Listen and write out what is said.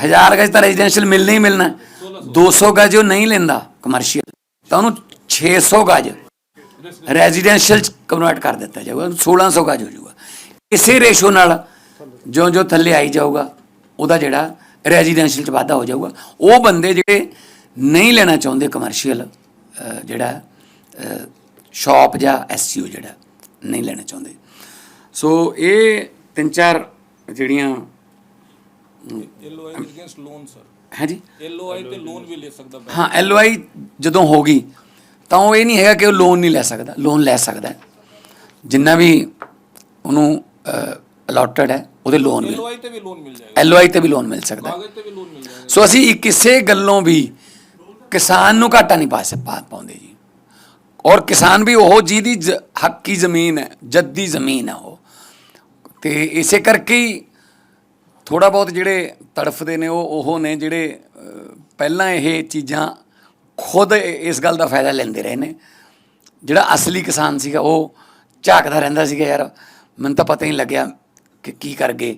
ਹਜ਼ਾਰ ਗਜ ਤਾਂ ਰੈਜ਼ੀਡੈਂਸ਼ੀਅਲ ਮਿਲਣਾ ਹੀ ਮਿਲਣਾ ਹੈ। 200 ਗਜ ਉਹ ਨਹੀਂ ਲੈਂਦਾ ਕਮਰਸ਼ੀਅਲ ਤਾਂ ਉਹਨੂੰ 600 ਗਜ ਰੈਜ਼ੀਡੈਂਸ਼ੀਅਲ ਚ ਕਨਵਰਟ ਕਰ ਦਿੱਤਾ ਜਾਊਗਾ 1600 ਗਜ ਹੋ ਜਾਊਗਾ ਇਸੇ ਰੇਸ਼ੋ ਨਾਲ ਜਿਉਂ ਜਿਉਂ ਥੱਲੇ ਆਈ ਜਾਊਗਾ ਉਹਦਾ ਜਿਹੜਾ ਰੈਜ਼ੀਡੈਂਸ਼ੀਅਲ ਚ ਵਾਧਾ ਹੋ ਜਾਊਗਾ ਉਹ ਬੰਦੇ ਜਿਹੜੇ ਨਹੀਂ ਲੈਣਾ ਚਾਹੁੰਦੇ ਕਮਰਸ਼ੀਅਲ ਜਿਹੜਾ ਸ਼ਾਪ ਜਾਂ ਐਸਸੀਓ ਜਿਹੜਾ ਨਹੀਂ ਲੈਣਾ ਚਾਹੁੰਦੇ ਸੋ ਇਹ ਤਿੰਨ ਚਾਰ ਜਿਹੜੀਆਂ ਐਲਓਆਈ ਅਗੇਂਸਟ ਲੋਨ ਸਰ ਹੈ ਜੀ ਐਲਓਆਈ ਤੇ ਲੋਨ ਵੀ ਲੈ ਸਕਦਾ bank। ਹਾਂ ਐਲਓਆਈ ਜਦੋਂ ਹੋਗੀ ਤਾਂ ਉਹ ਇਹ ਨਹੀਂ ਹੈਗਾ ਕਿ ਉਹ ਲੋਨ ਨਹੀਂ ਲੈ ਸਕਦਾ। ਲੋਨ ਲੈ ਸਕਦਾ ਹੈ। ਜਿੰਨਾ ਵੀ ਉਹਨੂੰ ਅਲਾਟਡ ਹੈ ਉਹਦੇ ਲੋਨ ਮਿਲ ਐਲਓਆਈ ਤੇ ਵੀ ਲੋਨ ਮਿਲ ਜਾਏਗਾ। ਐਲਓਆਈ ਤੇ ਵੀ ਲੋਨ ਮਿਲ ਸਕਦਾ ਹੈ। ਕਾਗਜ਼ ਤੇ ਵੀ ਲੋਨ ਮਿਲ ਜਾਏਗਾ। ਸੋ ਅਸੀਂ ਇੱਕ ਕਿਸੇ ਗੱਲੋਂ ਵੀ ਕਿਸਾਨ ਨੂੰ ਘਾਟਾ ਨਹੀਂ ਪਾ ਸ ਪਾ ਪਾਉਂਦੇ ਜੀ। ਔਰ ਕਿਸਾਨ ਵੀ ਉਹ ਜਿਹਦੀ ਜ- ਹੱਕੀ ਜ਼ਮੀਨ ਹੈ ਜੱਦੀ ਜ਼ਮੀਨ ਹੈ ਉਹ। ਤੇ ਇਸੇ ਕਰਕੇ ਹੀ ਥੋੜਾ ਬਹੁਤ ਜਿਹੜੇ ਤੜਫਦੇ ਨੇ ਉਹ ਉਹ ਨੇ ਜਿਹੜੇ ਪਹਿਲਾਂ ਇਹ ਚੀਜ਼ਾਂ ਖੁਦ ਇਸ ਗੱਲ ਦਾ ਫਾਇਦਾ ਲੈਂਦੇ ਰਹੇ ਨੇ। ਜਿਹੜਾ ਅਸਲੀ ਕਿਸਾਨ ਸੀਗਾ, ਉਹ ਝਾਕਦਾ ਰਹਿੰਦਾ ਸੀਗਾ, ਯਾਰ ਮੈਨੂੰ ਤਾਂ ਪਤਾ ਹੀ ਨਹੀਂ ਲੱਗਿਆ ਕਿ ਕੀ ਕਰ ਗਏ।